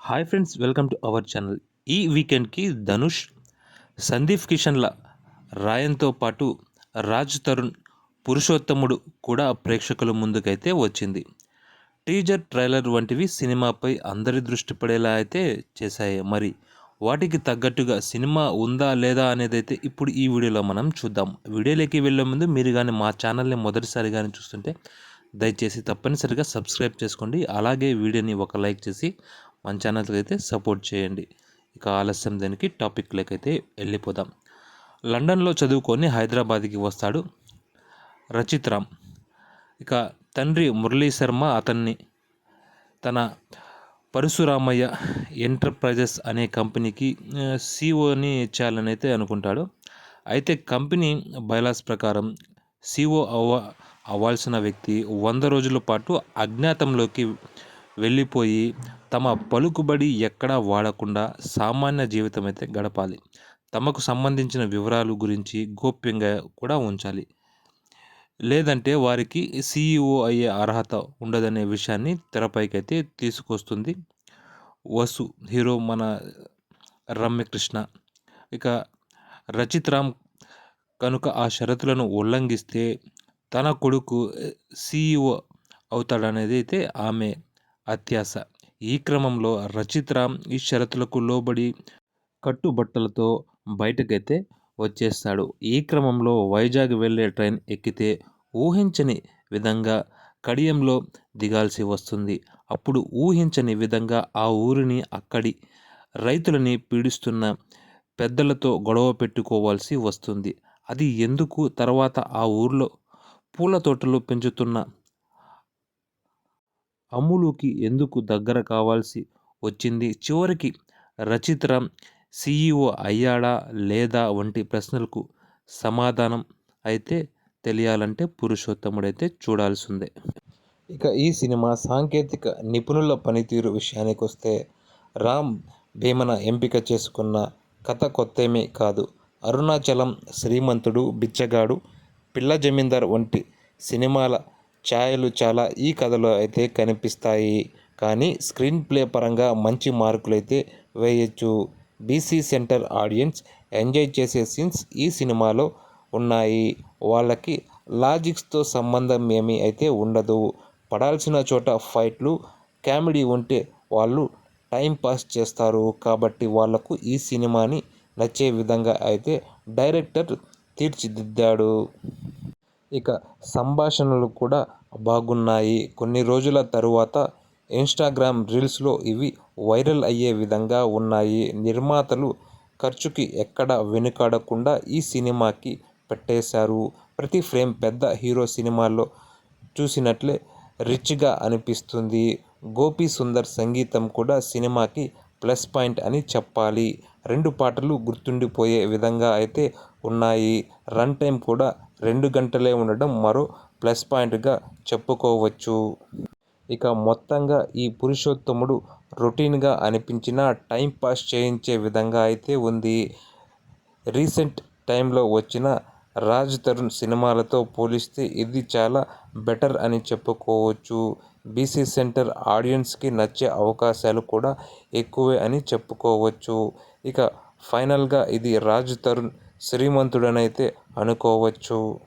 Hi friends welcome to our channel. ఈ వీకెండ్కి ధనుష్ సందీప్ కిషన్ల రాయన్తో పాటు రాజ్ తరుణ్ పురుషోత్తముడు కూడా ప్రేక్షకుల ముందుకైతే వచ్చింది. టీజర్ ట్రైలర్ వంటివి సినిమాపై అందరి దృష్టి పడేలా అయితే చేశాయి. మరి వాటికి తగ్గట్టుగా సినిమా ఉందా లేదా అనేది అయితే ఇప్పుడు ఈ వీడియోలో మనం చూద్దాం. వీడియోలోకి వెళ్ళే ముందు మీరు కానీ మా ఛానల్ని మొదటిసారి కానీ చూస్తుంటే దయచేసి తప్పనిసరిగా సబ్స్క్రైబ్ చేసుకోండి. అలాగే వీడియోని ఒక లైక్ చేసి మన ఛానల్కి అయితే సపోర్ట్ చేయండి. ఇక ఆలస్యం దానికి టాపిక్లోకి అయితే వెళ్ళిపోదాం. లండన్లో చదువుకొని హైదరాబాద్కి వస్తాడు రచిత్ రామ్. ఇక తండ్రి మురళీ శర్మ అతన్ని తన పరశురామయ్య ఎంటర్ప్రైజెస్ అనే కంపెనీకి సిఓని చేయాలని అయితే అనుకుంటాడు. అయితే కంపెనీ బైలాస్ ప్రకారం సిఓ అవ్వ అవ్వాల్సిన వ్యక్తి వంద రోజుల పాటు అజ్ఞాతంలోకి వెళ్ళిపోయి తమ పలుకుబడి ఎక్కడా వాడకుండా సామాన్య జీవితం అయితే గడపాలి. తమకు సంబంధించిన వివరాలు గురించి గోప్యంగా కూడా ఉంచాలి. లేదంటే వారికి సీఈఓ అయ్యే అర్హత ఉండదనే విషయాన్ని తెరపైకైతే తీసుకొస్తుంది వసు హీరో మన రమ్యకృష్ణ. ఇక రచిత్ రామ్ కనుక ఆ షరతులను ఉల్లంఘిస్తే తన కొడుకు సీఈఓ అవుతాడనేది అయితే ఆమె అత్యాశ. ఈ క్రమంలో రచిత్ర ఈ షరతులకు లోబడి కట్టుబట్టలతో బయటకైతే వచ్చేస్తాడు. ఈ క్రమంలో వైజాగ్ వెళ్ళే ట్రైన్ ఎక్కితే ఊహించని విధంగా కడియంలో దిగాల్సి వస్తుంది. అప్పుడు ఊహించని విధంగా ఆ ఊరిని అక్కడి రైతులని పీడిస్తున్న పెద్దలతో గొడవ పెట్టుకోవాల్సి వస్తుంది. అది ఎందుకు? తర్వాత ఆ ఊర్లో పూల తోటలు పెంచుతున్న అమ్ములుకి ఎందుకు దగ్గర కావాల్సి వచ్చింది? చివరికి రచిత్ర సీఈఓ అయ్యాడా లేదా వంటి ప్రశ్నలకు సమాధానం అయితే తెలియాలంటే పురుషోత్తముడైతే చూడాల్సిందే. ఇక ఈ సినిమా సాంకేతిక నిపుణుల పనితీరు విషయానికి వస్తే రామ్ భీమన ఎంపిక చేసుకున్న కథ కొత్తేమీ కాదు. అరుణాచలం శ్రీమంతుడు బిచ్చగాడు పిల్ల జమీందార్ వంటి సినిమాల ఛాయలు చాలా ఈ కథలో అయితే కనిపిస్తాయి. కానీ స్క్రీన్ ప్లే పరంగా మంచి మార్కులు అయితే వేయచ్చు. బీసీ సెంటర్ ఆడియన్స్ ఎంజాయ్ చేసే సీన్స్ ఈ సినిమాలో ఉన్నాయి. వాళ్ళకి లాజిక్స్తో సంబంధం ఏమీ అయితే ఉండదు. పడాల్సిన చోట ఫైట్లు కామెడీ ఉంటే వాళ్ళు టైం పాస్ చేస్తారు. కాబట్టి వాళ్ళకు ఈ సినిమాని నచ్చే విధంగా అయితే డైరెక్టర్ తీర్చిదిద్దాడు. ఇక సంభాషణలు కూడా బాగున్నాయి. కొన్ని రోజుల తరువాత ఇన్స్టాగ్రామ్ రీల్స్లో ఇవి వైరల్ అయ్యే విధంగా ఉన్నాయి. నిర్మాతలు ఖర్చుకి ఎక్కడ వెనుకాడకుండా ఈ సినిమాకి పెట్టేశారు. ప్రతి ఫ్రేమ్ పెద్ద హీరో సినిమాల్లో చూసినట్లే రిచ్గా అనిపిస్తుంది. గోపి సుందర్ సంగీతం కూడా సినిమాకి ప్లస్ పాయింట్ అని చెప్పాలి. రెండు పాటలు గుర్తుండిపోయే విధంగా అయితే ఉన్నాయి. రన్ టైం కూడా రెండు గంటలే ఉండడం మరో ప్లస్ పాయింట్గా చెప్పుకోవచ్చు. ఇక మొత్తంగా ఈ పురుషోత్తముడు రొటీన్గా అనిపించిన టైం పాస్ చేయించే విధంగా అయితే ఉంది. రీసెంట్ టైంలో వచ్చిన రాజ్ తరుణ్ సినిమాలతో పోలిస్తే ఇది చాలా బెటర్ అని చెప్పుకోవచ్చు. బీసీ సెంటర్ ఆడియన్స్కి నచ్చే అవకాశాలు కూడా ఎక్కువే అని చెప్పుకోవచ్చు. ఇక ఫైనల్గా ఇది రాజ్ తరుణ్ శ్రీమంతుడనైతే అనుకోవచ్చు.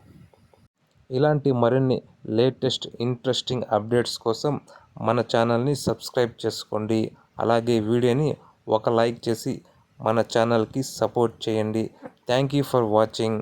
ఇలాంటి మరిన్ని లేటెస్ట్ ఇంట్రెస్టింగ్ అప్డేట్స్ కోసం మన ఛానల్ని సబ్స్క్రైబ్ చేసుకోండి. అలాగే వీడియోని ఒక లైక్ చేసి మన ఛానల్కి సపోర్ట్ చేయండి. Thank you for watching.